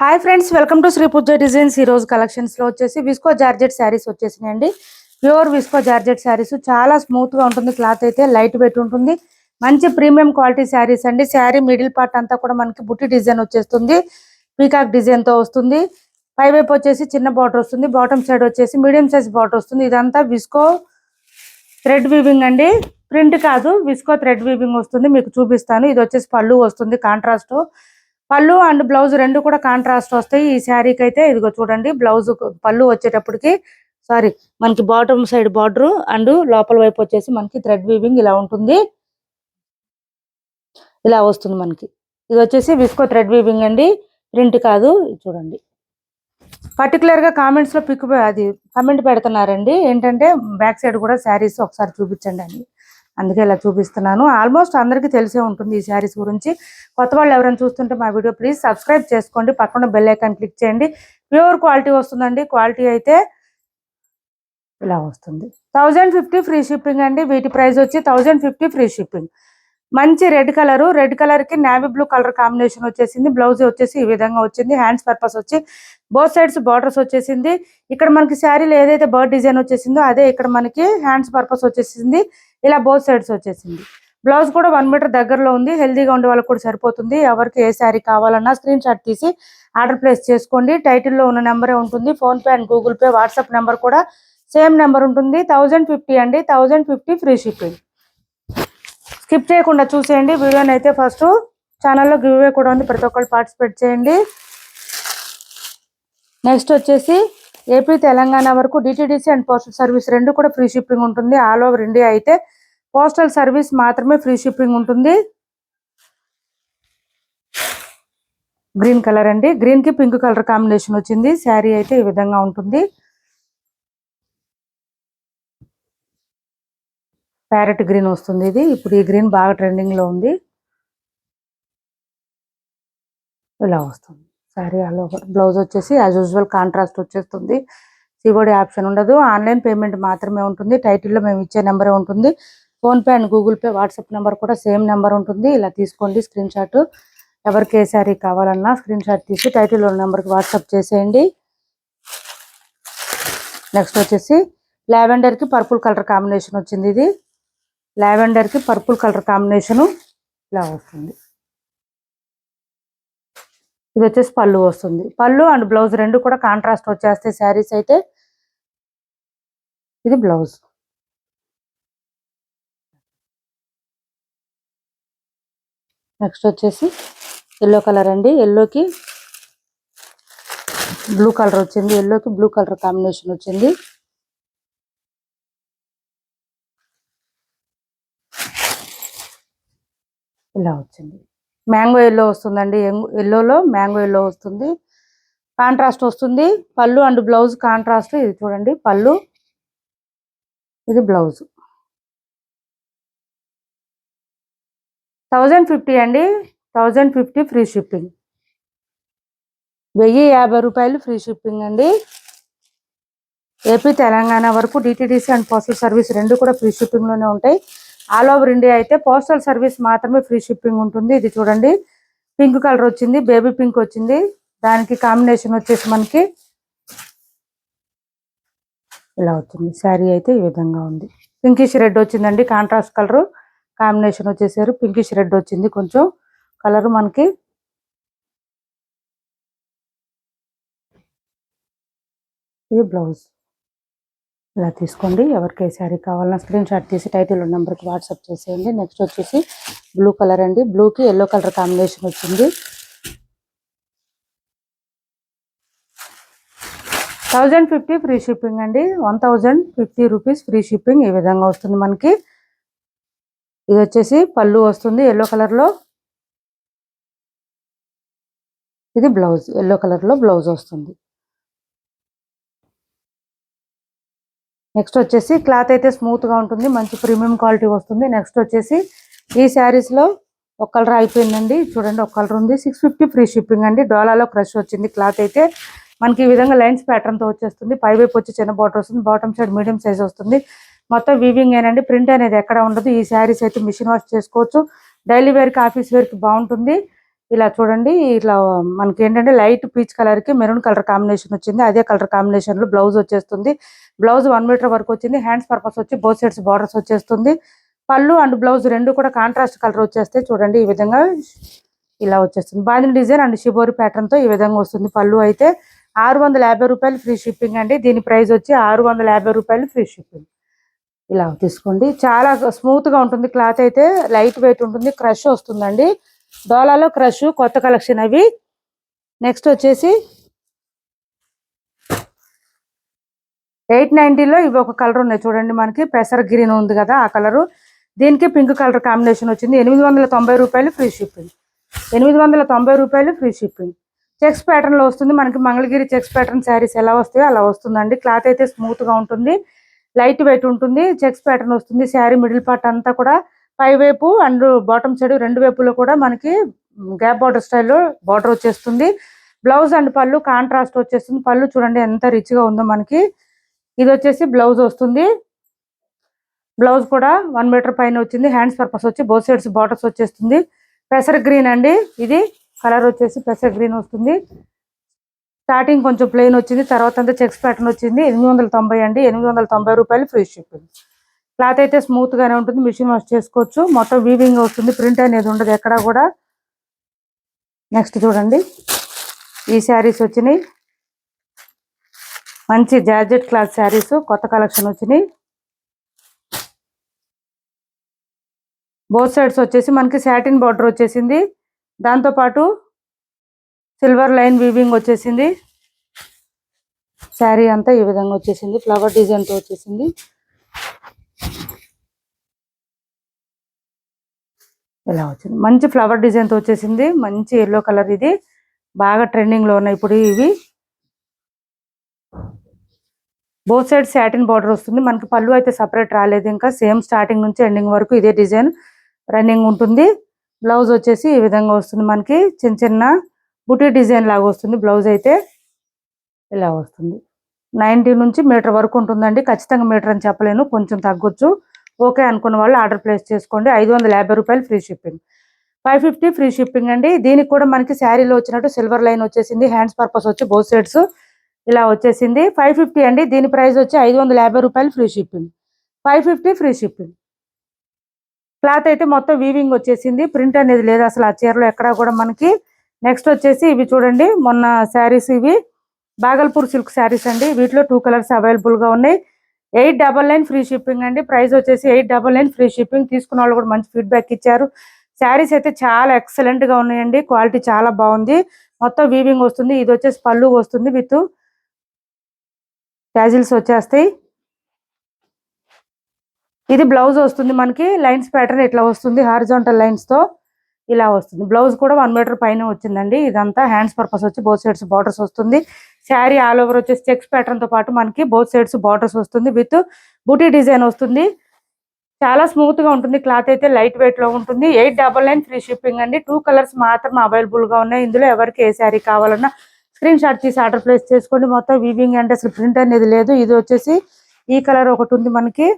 Hi friends welcome to Shri Pooja designs ఈ రోజు కలెక్షన్స్లో వచ్చేసి విస్కో జార్జెట్ శారీస్ వచ్చేసినాయండి. ప్యూర్ విస్కో జార్జెట్ శారీస్ చాలా స్మూత్గా ఉంటుంది క్లాత్ అయితే లైట్ వెయిట్ ఉంటుంది. మంచి ప్రీమియం క్వాలిటీ శారీస్ అండి. శారీ మిడిల్ పార్ట్ అంతా కూడా మనకి బుట్టి డిజైన్ వచ్చేస్తుంది. పీకాక్ డిజైన్తో వస్తుంది. పై వైపు వచ్చేసి చిన్న బార్డర్ వస్తుంది. బాటమ్ సైడ్ వచ్చేసి మీడియం సైజ్ బార్డర్ వస్తుంది. ఇదంతా విస్కో థ్రెడ్ వీవింగ్ అండి. ప్రింట్ కాదు విస్కో థ్రెడ్ వీవింగ్ వస్తుంది. మీకు చూపిస్తాను. ఇది వచ్చేసి పళ్ళు వస్తుంది కాంట్రాస్ట్ పళ్ళు అండ్ బ్లౌజ్ రెండు కూడా కాంట్రాస్ట్ వస్తాయి. ఈ శారీకి అయితే ఇదిగో చూడండి బ్లౌజ్ పళ్ళు వచ్చేటప్పటికి సారీ మనకి బాటమ్ సైడ్ బార్డర్ అండ్ లోపల వైపు వచ్చేసి మనకి థ్రెడ్ వీవింగ్ ఇలా ఉంటుంది. ఇలా వస్తుంది మనకి. ఇది వచ్చేసి విస్కో థ్రెడ్ వీవింగ్ అండి. ప్రింట్ కాదు ఇది చూడండి. పర్టికులర్గా గా కామెంట్స్లో పిక్ అది కమెంట్ పెడుతున్నారండి. ఏంటంటే బ్యాక్ సైడ్ కూడా శారీస్ ఒకసారి చూపించండి అని. అందుకే ఇలా చూపిస్తున్నాను. ఆల్మోస్ట్ అందరికీ తెలిసే ఉంటుంది ఈ శారీస్ గురించి. కొత్త వాళ్ళు ఎవరైనా చూస్తుంటే మా వీడియో ప్లీజ్ సబ్స్క్రైబ్ చేసుకోండి. పక్కన బెల్ ఐకాన్ క్లిక్ చేయండి. ప్యూర్ క్వాలిటీ వస్తుందండి. క్వాలిటీ అయితే ఇలా వస్తుంది. థౌజండ్ ఫిఫ్టీ ఫ్రీ షిప్పింగ్ అండి. వీటి ప్రైస్ వచ్చి థౌజండ్ ఫిఫ్టీ ఫ్రీ షిప్పింగ్ మంచి రెడ్ కలర్ రెడ్ కలర్కి నావీ బ్లూ కలర్ కాంబినేషన్ వచ్చేసింది. బ్లౌజ్ వచ్చేసి ఈ విధంగా వచ్చింది. హ్యాండ్స్ పర్పస్ వచ్చి బోత్ సైడ్స్ బార్డర్స్ వచ్చేసింది. ఇక్కడ మనకి శారీలో ఏదైతే బర్డ్ డిజైన్ వచ్చేసిందో అదే ఇక్కడ మనకి హ్యాండ్స్ పర్పస్ వచ్చేసింది. ఇలా బోత్ సైడ్స్ వచ్చేసింది. బ్లౌజ్ కూడా వన్ మీటర్ దగ్గరలో ఉంది. హెల్దీగా ఉండే వాళ్ళకి కూడా సరిపోతుంది. ఎవరికి ఏ శారీ కావాలన్నా స్క్రీన్ షాట్ తీసి ఆర్డర్ ప్లేస్ చేసుకోండి. టైటిల్లో ఉన్న నెంబరే ఉంటుంది. PhonePe and Google Pay WhatsApp number కూడా సేమ్ నెంబర్ ఉంటుంది. థౌజండ్ ఫిఫ్టీ అండి. Thousand fifty free shipping skip చేయకుండా చూసేయండి. వీడియోని అయితే ఫస్ట్ ఛానల్లో గివ్వే కూడా ఉంది. ప్రతి ఒక్కరు పార్టిసిపేట్ చేయండి. నెక్స్ట్ వచ్చేసి ఏపీ తెలంగాణ వరకు డిటిడిసి అండ్ పోస్టల్ సర్వీస్ రెండు కూడా ఫ్రీ షిప్పింగ్ ఉంటుంది. ఆల్ ఓవర్ ఇండియా అయితే పోస్టల్ సర్వీస్ మాత్రమే ఫ్రీ షిప్పింగ్ ఉంటుంది. గ్రీన్ కలర్ అండి. గ్రీన్కి పింక్ కలర్ కాంబినేషన్ వచ్చింది. శారీ అయితే ఈ విధంగా ఉంటుంది. ప్యారెట్ గ్రీన్ వస్తుంది ఇది. ఇప్పుడు ఈ గ్రీన్ బాగా ట్రెండింగ్లో ఉంది. ఇలా వస్తుంది. సారీ ఆల్ ఓవర్ బ్లౌజ్ వచ్చేసి యాజ్ యూజువల్ కాంట్రాస్ట్ వచ్చేస్తుంది. సివోడి ఆప్షన్ ఉండదు. ఆన్లైన్ పేమెంట్ మాత్రమే ఉంటుంది. టైటిల్లో మేము ఇచ్చే నెంబరే ఉంటుంది. PhonePe and Google Pay WhatsApp number కూడా సేమ్ నెంబర్ ఉంటుంది. ఇలా తీసుకోండి స్క్రీన్ షాట్ ఎవరికి ఏ శారీ కావాలన్నా స్క్రీన్ షాట్ తీసి టైటిల్ ఉన్న నెంబర్కి వాట్సాప్ చేసేయండి. నెక్స్ట్ వచ్చేసి లావెండర్కి పర్పుల్ కలర్ కాంబినేషన్ వచ్చింది ఇది. లావెండర్కి పర్పుల్ కలర్ కాంబినేషన్ ఇలా వస్తుంది. ఇది వచ్చేసి పళ్ళు వస్తుంది. పళ్ళు అండ్ బ్లౌజ్ రెండు కూడా కాంట్రాస్ట్ వచ్చేస్తాయి శారీస్ అయితే. ఇది బ్లౌజ్. నెక్స్ట్ వచ్చేసి ఎల్లో కలర్ అండి. ఎల్లోకి బ్లూ కలర్ వచ్చింది. ఎల్లోకి బ్లూ కలర్ కాంబినేషన్ వచ్చింది. ఇలా వచ్చింది. మ్యాంగో ఎల్లో వస్తుందండి. ఎల్లోలో మ్యాంగో ఎల్లో వస్తుంది. కాంట్రాస్ట్ వస్తుంది. పళ్ళు అండ్ బ్లౌజ్ కాంట్రాస్ట్ ఇది చూడండి. పళ్ళు. ఇది బ్లౌజ్. థౌజండ్ ఫిఫ్టీ అండి. Thousand fifty free shipping. వెయ్యి యాభై రూపాయలు ఫ్రీ షిప్పింగ్ అండి. ఏపీ తెలంగాణ వరకు డిటీడీసీ అండ్ పోస్టల్ సర్వీస్ రెండు కూడా ఫ్రీ షిప్పింగ్లోనే ఉంటాయి. ఆల్ ఓవర్ ఇండియా అయితే పోస్టల్ సర్వీస్ మాత్రమే ఫ్రీ షిప్పింగ్ ఉంటుంది. ఇది చూడండి. పింక్ కలర్ వచ్చింది. బేబీ పింక్ వచ్చింది. దానికి కాంబినేషన్ వచ్చేసి మనకి ఇలా వచ్చింది. శారీ అయితే ఈ విధంగా ఉంది. పింకిష్ రెడ్ వచ్చిందండి. కాంట్రాస్ట్ కలర్ కాంబినేషన్ వచ్చేసారు. పింకిష్ రెడ్ వచ్చింది కొంచెం. కలర్ మనకి ఇది బ్లౌజ్. ఇలా తీసుకోండి. ఎవరికి ఏ శారీ కావాలన్నా స్క్రీన్ షాట్ తీసి టైటిల్ నెంబర్కి వాట్సాప్ చేసేయండి. నెక్స్ట్ వచ్చేసి బ్లూ కలర్ అండి. బ్లూకి ఎల్లో కలర్ కాంబినేషన్ వచ్చింది. థౌజండ్ ఫిఫ్టీ ఫ్రీ షిప్పింగ్ అండి. One thousand fifty rupees free shipping ఈ విధంగా వస్తుంది మనకి. ఇది వచ్చేసి పళ్ళు వస్తుంది ఎల్లో కలర్లో. ఇది బ్లౌజ్ ఎల్లో కలర్లో బ్లౌజ్ వస్తుంది. నెక్స్ట్ వచ్చేసి క్లాత్ అయితే స్మూత్గా ఉంటుంది మంచి ప్రీమియం క్వాలిటీ వస్తుంది. నెక్స్ట్ వచ్చేసి ఈ శారీస్లో ఒక కలర్ అయిపోయిందండి. చూడండి ఒక కలర్ ఉంది. సిక్స్ ఫిఫ్టీ ఫ్రీ షిప్పింగ్ అండి. డోలాలో క్రష్ వచ్చింది క్లాత్ అయితే. మనకి ఈ విధంగా లైన్స్ ప్యాటర్న్తో వచ్చేస్తుంది. పై వైపు వచ్చి చిన్న బార్డర్ వస్తుంది బాటమ్ సైడ్ మీడియం సైజ్ వస్తుంది. మొత్తం వీవింగ్ ఏనండి. ప్రింట్ అనేది ఎక్కడ ఉండదు. ఈ శారీస్ అయితే మిషన్ వాష్ చేసుకోవచ్చు. డైలీ వేర్కి ఆఫీస్ వేర్కి బాగుంటుంది. ఇలా చూడండి ఇట్లా మనకి ఏంటంటే లైట్ పీచ్ కలర్కి మెరూన్ కలర్ కాంబినేషన్ వచ్చింది. అదే కలర్ కాంబినేషన్లో బ్లౌజ్ వచ్చేస్తుంది. బ్లౌజ్ వన్ మీటర్ వరకు వచ్చింది. హ్యాండ్స్ పర్పస్ వచ్చి బోత్ సైడ్స్ బార్డర్స్ వచ్చేస్తుంది. పళ్ళు అండ్ బ్లౌజ్ రెండు కూడా కాంట్రాస్ట్ కలర్ వచ్చేస్తే చూడండి ఈ విధంగా ఇలా వచ్చేస్తుంది. బాందిని డిజైన్ అండ్ షిబోరి ప్యాటర్న్తో ఈ విధంగా వస్తుంది పళ్ళు అయితే. ఆరు వందల యాభై రూపాయలు ఫ్రీ షిప్పింగ్ అండి. దీని ప్రైస్ వచ్చి ఆరు వందల యాభై రూపాయలు ఫ్రీ షిప్పింగ్. ఇలా తీసుకోండి. చాలా స్మూత్గా ఉంటుంది క్లాత్ అయితే. లైట్ వెయిట్ ఉంటుంది. క్రష్ వస్తుందండి. డోలాలో క్రష్ కొత్త కలెక్షన్ అవి. నెక్స్ట్ వచ్చేసి ఎయిట్ నైన్టీలో ఇవి ఒక కలర్ ఉన్నాయి చూడండి మనకి. పెసర్ గ్రీన్ ఉంది కదా ఆ కలరు. దీనికి పింక్ కలర్ కాంబినేషన్ వచ్చింది. ఎనిమిది వందల తొంభై రూపాయలు ఫ్రీ షిప్పింగ్. ఎనిమిది వందల తొంభై రూపాయలు ఫ్రీ షిప్పింగ్. చెక్స్ ప్యాటర్న్లో వస్తుంది. మనకి మంగళగిరి చెక్స్ ప్యాటర్న్ శారీస్ ఎలా వస్తాయో అలా వస్తుందండి. క్లాత్ అయితే స్మూత్గా ఉంటుంది. లైట్ వెయిట్ ఉంటుంది. చెక్స్ ప్యాటర్న్ వస్తుంది. శారీ మిడిల్ పార్ట్ అంతా కూడా పై వైపు అండ్ బాటమ్ సైడ్ రెండు వైపులో కూడా మనకి గ్యాప్ బార్డర్ స్టైల్లో బార్డర్ వచ్చేస్తుంది. బ్లౌజ్ అండ్ పళ్ళు కాంట్రాస్ట్ వచ్చేస్తుంది. పళ్ళు చూడండి ఎంత రిచ్గా ఉందో మనకి. ఇది వచ్చేసి బ్లౌజ్ వస్తుంది. బ్లౌజ్ కూడా వన్ మీటర్ పైన వచ్చింది. హ్యాండ్స్ పర్పస్ వచ్చి బోత్ సైడ్స్ బార్డర్స్ వచ్చేస్తుంది. పెసర్ గ్రీన్ అండి ఇది. కలర్ వచ్చేసి పెసర్ గ్రీన్ వస్తుంది. స్టార్టింగ్ కొంచెం ప్లెయిన్ వచ్చింది. తర్వాత అంతా చెక్స్ ప్యాటర్న్ వచ్చింది. ఎనిమిది వందల తొంభై అండి. ఎనిమిది వందల తొంభై రూపాయలు ఫ్రీ షిప్పింగ్. క్లాత్ అయితే స్మూత్ గానే ఉంటుంది మిషన్ వాష్ చేసుకోవచ్చు. మొత్తం వీవింగ్ వస్తుంది ప్రింట్ అనేది ఉండదు ఎక్కడ కూడా. నెక్స్ట్ చూడండి. ఈ శారీస్ వచ్చినాయి. మంచి జార్జెట్ క్లాత్ శారీస్ కొత్త కలెక్షన్ వచ్చినాయి. బోత్ సైడ్స్ వచ్చేసి మనకి సాటిన్ బార్డర్ వచ్చేసింది. దాంతో పాటు సిల్వర్ లైన్ వీవింగ్ వచ్చేసింది. శారీ అంతా ఈ విధంగా వచ్చేసింది. ఫ్లవర్ డిజైన్తో వచ్చేసింది. ఇలా వచ్చింది? మంచి ఫ్లవర్ డిజైన్తో వచ్చేసింది. మంచి ఎల్లో కలర్ ఇది. బాగా ట్రెండింగ్లో ఉన్నాయి ఇప్పుడు ఇవి. బోత్ సైడ్ సాటిన్ బార్డర్ వస్తుంది. మనకి పళ్ళు అయితే సపరేట్ రాలేదు ఇంకా. సేమ్ స్టార్టింగ్ నుంచి ఎండింగ్ వరకు ఇదే డిజైన్ రన్నింగ్ ఉంటుంది. బ్లౌజ్ వచ్చేసి ఈ విధంగా వస్తుంది మనకి. చిన్న చిన్న బుటీ డిజైన్ లాగా వస్తుంది. బ్లౌజ్ అయితే ఇలా వస్తుంది. నైంటీ నుంచి మీటర్ వరకు ఉంటుందండి. ఖచ్చితంగా మీటర్ అని చెప్పలేను. కొంచెం తగ్గొచ్చు. ఓకే అనుకున్న వాళ్ళు ఆర్డర్ ప్లేస్ చేసుకోండి. ఐదు వందల యాభై రూపాయలు free shipping. Five fifty free shipping అండి. దీనికి కూడా మనకి శారీలో వచ్చినట్టు సిల్వర్ లైన్ వచ్చేసింది. హ్యాండ్స్ పర్పస్ వచ్చి బోత్ సైడ్స్ ఇలా వచ్చేసింది. ఫైవ్ ఫిఫ్టీ అండి. దీని ప్రైస్ వచ్చి ఐదు వందల యాభై రూపాయలు free shipping. Five fifty free shipping. Cloth అయితే మొత్తం వీవింగ్ వచ్చేసింది. ప్రింట్ అనేది లేదు అసలు ఆ చీరలో ఎక్కడా కూడా మనకి. నెక్స్ట్ వచ్చేసి ఇవి చూడండి. మొన్న శారీస్ ఇవి. బాగల్పూర్ సిల్క్ శారీస్ అండి. వీటిలో టూ కలర్స్ అవైలబుల్గా ఉన్నాయి. Eight double nine free shipping అండి. ప్రైస్ వచ్చేసి eight double nine free shipping. తీసుకున్న వాళ్ళు కూడా మంచి ఫీడ్బ్యాక్ ఇచ్చారు. శారీస్ అయితే చాలా ఎక్సలెంట్గా ఉన్నాయండి. క్వాలిటీ చాలా బాగుంది. మొత్తం వీవింగ్ వస్తుంది. ఇది వచ్చేసి పళ్ళు వస్తుంది విత్ క్యాజిల్స్ వచ్చేస్తాయి. ఇది బ్లౌజ్ వస్తుంది మనకి. లైన్స్ ప్యాటర్న్ ఇట్లా వస్తుంది. హారిజాంటల్ లైన్స్తో. ఇలా వస్తుంది. బ్లౌజ్ కూడా వన్ మీటర్ పైన వచ్చిందండి. ఇదంతా హ్యాండ్స్ పర్పస్ వచ్చి బోత్ సైడ్స్ బార్డర్స్ వస్తుంది. శారీ ఆల్ ఓవర్ వచ్చేసి చెక్స్ ప్యాటర్న్తో పాటు మనకి బోత్ సైడ్స్ బార్డర్స్ వస్తుంది. విత్ బూటీ డిజైన్ వస్తుంది. చాలా స్మూత్గా ఉంటుంది. క్లాత్ అయితే లైట్ వెయిట్లో ఉంటుంది. Eight double nine free shipping అండి. టూ కలర్స్ మాత్రం అవైలబుల్గా ఉన్నాయి. ఇందులో ఎవరికి ఏ శారీ కావాలన్నా స్క్రీన్ షాట్ తీసి ఆర్డర్ ప్లేస్ చేసుకోండి. మొత్తం వీవింగ్ అంటే అసలు ప్రింట్ అనేది లేదు. ఇది వచ్చేసి ఈ కలర్ ఒకటి ఉంది మనకి.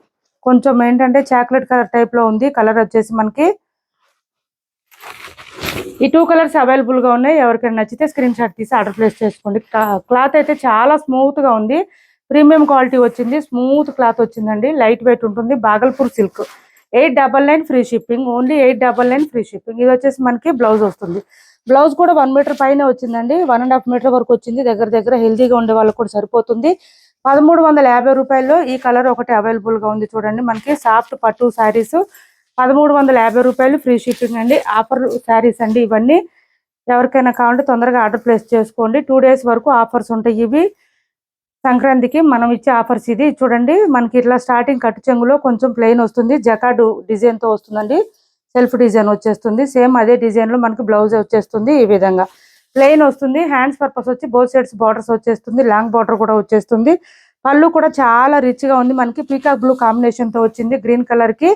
కొంచెం ఏంటంటే చాక్లెట్ కలర్ టైప్లో ఉంది. కలర్ వచ్చేసి మనకి ఈ టూ కలర్స్ అవైలబుల్గా ఉన్నాయి. ఎవరికైనా నచ్చితే స్క్రీన్ షాట్ తీసి ఆర్డర్ ప్లేస్ చేసుకోండి. క్లాత్ అయితే చాలా స్మూత్గా ఉంది. ప్రీమియం క్వాలిటీ వచ్చింది. స్మూత్ క్లాత్ వచ్చిందండి. లైట్ వెయిట్ ఉంటుంది. Bhagalpur silk eight double nine free shipping only eight double nine free shipping ఇది వచ్చేసి మనకి బ్లౌజ్ వస్తుంది. బ్లౌజ్ కూడా వన్ మీటర్ పైన వచ్చిందండి. వన్ అండ్ హాఫ్ మీటర్ వరకు వచ్చింది. దగ్గర దగ్గర హెల్దీగా ఉండే వాళ్ళకి కూడా సరిపోతుంది. పదమూడు వందల యాభై రూపాయల్లో ఈ కలర్ ఒకటి అవైలబుల్గా ఉంది చూడండి. మనకి సాఫ్ట్ పట్టు శారీస్ పదమూడు వందల యాభై రూపాయలు ఫ్రీ షిప్పింగ్ అండి. ఆఫర్ శారీస్ అండి ఇవన్నీ. ఎవరికైనా కావాలంటే తొందరగా ఆర్డర్ ప్లేస్ చేసుకోండి. టూ డేస్ వరకు ఆఫర్స్ ఉంటాయి ఇవి. సంక్రాంతికి మనం ఇచ్చే ఆఫర్స్ ఇది. చూడండి మనకి ఇట్లా స్టార్టింగ్ కట్టు చెంగులో కొంచెం ప్లెయిన్ వస్తుంది. జకాడు డిజైన్తో వస్తుందండి. సెల్ఫ్ డిజైన్ వచ్చేస్తుంది. సేమ్ అదే డిజైన్లో మనకి బ్లౌజ్ వచ్చేస్తుంది ఈ విధంగా. ప్లెయిన్ వస్తుంది. హ్యాండ్స్ పర్పస్ వచ్చి బోత్ సైడ్స్ బార్డర్స్ వచ్చేస్తుంది. లాంగ్ బార్డర్ కూడా వచ్చేస్తుంది. పళ్ళు కూడా చాలా రిచ్గా ఉంది. మనకి పీకాక్ బ్లూ కాంబినేషన్తో వచ్చింది. గ్రీన్ కలర్కి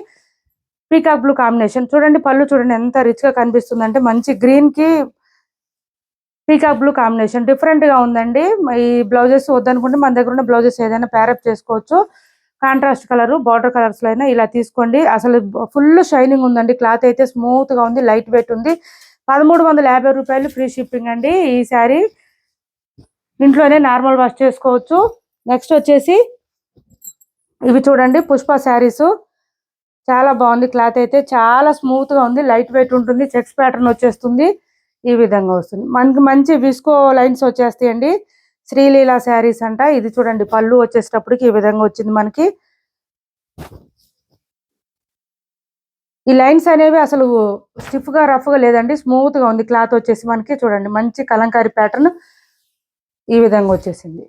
పీకాక్ బ్లూ కాంబినేషన్ చూడండి పళ్ళు చూడండి ఎంత రిచ్గా కనిపిస్తుంది అంటే మంచి గ్రీన్కి పీకాక్ బ్లూ కాంబినేషన్ డిఫరెంట్గా ఉందండి. ఈ బ్లౌజెస్ వద్దనుకుంటే మన దగ్గర ఉన్న బ్లౌజెస్ ఏదైనా ప్యారప్ చేసుకోవచ్చు. కాంట్రాస్ట్ కలర్ బార్డర్ కలర్స్లో అయినా ఇలా తీసుకోండి. అసలు ఫుల్ షైనింగ్ ఉందండి. క్లాత్ అయితే స్మూత్గా ఉంది లైట్ వెయిట్ ఉంది. పదమూడు వందల యాభై రూపాయలు ఫ్రీ షిప్పింగ్ అండి ఈ శారీ ఇంట్లోనే నార్మల్ వాష్ చేసుకోవచ్చు. నెక్స్ట్ వచ్చేసి ఇవి చూడండి పుష్ప శారీసు చాలా బాగుంది క్లాత్ అయితే. చాలా స్మూత్గా ఉంది. లైట్ వెయిట్ ఉంటుంది. చెక్స్ ప్యాటర్న్ వచ్చేస్తుంది. ఈ విధంగా వస్తుంది. మనకి మంచి విస్కో లైన్స్ వచ్చేస్తాయండి. శ్రీలీల శారీస్ అంట. ఇది చూడండి. పళ్ళు వచ్చేటప్పటికి ఈ విధంగా వచ్చింది మనకి. ఈ లైన్స్ అనేవి అసలు స్టిఫ్గా రఫ్గా లేదండి. స్మూత్గా ఉంది. క్లాత్ వచ్చేసి మనకి చూడండి. మంచి కలంకారీ ప్యాటర్న్ ఈ విధంగా వచ్చేసింది.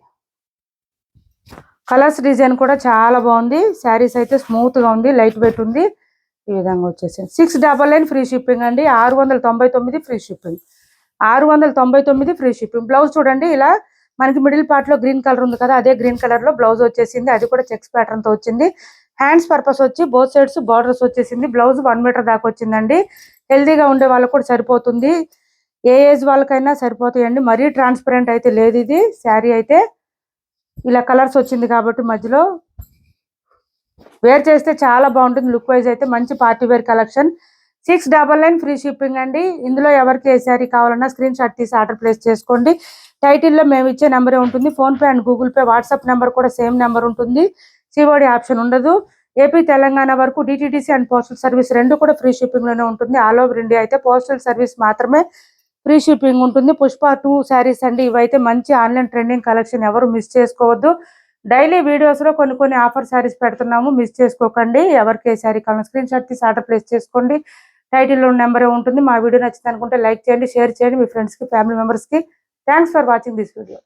కలర్స్ డిజైన్ కూడా చాలా బాగుంది. శారీస్ అయితే స్మూత్గా ఉంది లైట్ వెయిట్ ఉంది. ఈ విధంగా వచ్చేసింది six double nine free shipping అండి. ఆరు వందల తొంభై తొమ్మిది ఫ్రీ షిప్పింగ్ ఆరు వందల తొంభై తొమ్మిది ఫ్రీ షిప్పింగ్ బ్లౌజ్ చూడండి ఇలా మనకి మిడిల్ పార్ట్లో గ్రీన్ కలర్ ఉంది కదా అదే గ్రీన్ కలర్లో బ్లౌజ్ వచ్చేసింది. అది కూడా చెక్స్ ప్యాటర్న్తో వచ్చింది. హ్యాండ్స్ పర్పస్ వచ్చి బోత్ సైడ్స్ బార్డర్స్ వచ్చేసింది. బ్లౌజ్ వన్ మీటర్ దాకా వచ్చిందండి. హెల్దీగా ఉండే వాళ్ళకు కూడా సరిపోతుంది. ఏ ఏజ్ వాళ్ళకైనా సరిపోతాయండి. మరీ ట్రాన్స్పరెంట్ అయితే లేదు ఇది. శారీ అయితే ఇలా కలర్స్ వచ్చింది కాబట్టి మధ్యలో వేర్ చేస్తే చాలా బాగుంటుంది. లుక్ వైజ్ అయితే మంచి party wear collection six double nine free shipping అండి. ఇందులో ఎవరికి ఏ శారీ కావాలన్నా స్క్రీన్ షాట్ తీసి ఆర్డర్ ప్లేస్ చేసుకోండి. టైటిల్లో మేము ఇచ్చే నెంబరే ఉంటుంది. PhonePe and Google Pay WhatsApp number కూడా సేమ్ నెంబర్ ఉంటుంది. సిఓడి ఆప్షన్ ఉండదు. ఏపీ తెలంగాణ వరకు డిటిడిసి అండ్ పోస్టల్ సర్వీస్ రెండు కూడా ఫ్రీ షిప్పింగ్లోనే ఉంటుంది. ఆల్ ఓవర్ ఇండియా అయితే పోస్టల్ సర్వీస్ మాత్రమే ఫ్రీ షిప్పింగ్ ఉంటుంది. పుష్ప టూ శారీస్ అండి. ఇవైతే మంచి ఆన్లైన్ ట్రెండింగ్ కలెక్షన్ ఎవరు మిస్ చేసుకోవద్దు. డైలీ వీడియోస్లో కొన్ని కొన్ని ఆఫర్ శారీస్ పెడుతున్నాము. మిస్ చేసుకోకండి. ఎవరికి ఏ శారీ కావాలి స్క్రీన్ షాట్ తీసి ఆర్డర్ ప్లేస్ చేసుకోండి. టైటిల్లో నెంబర్ ఉంటుంది. మా వీడియో నచ్చింది అనుకుంటే లైక్ చేయండి షేర్ చేయండి. మీ ఫ్రెండ్స్కి ఫ్యామిలీ మెంబర్స్కి. Thanks for watching this video.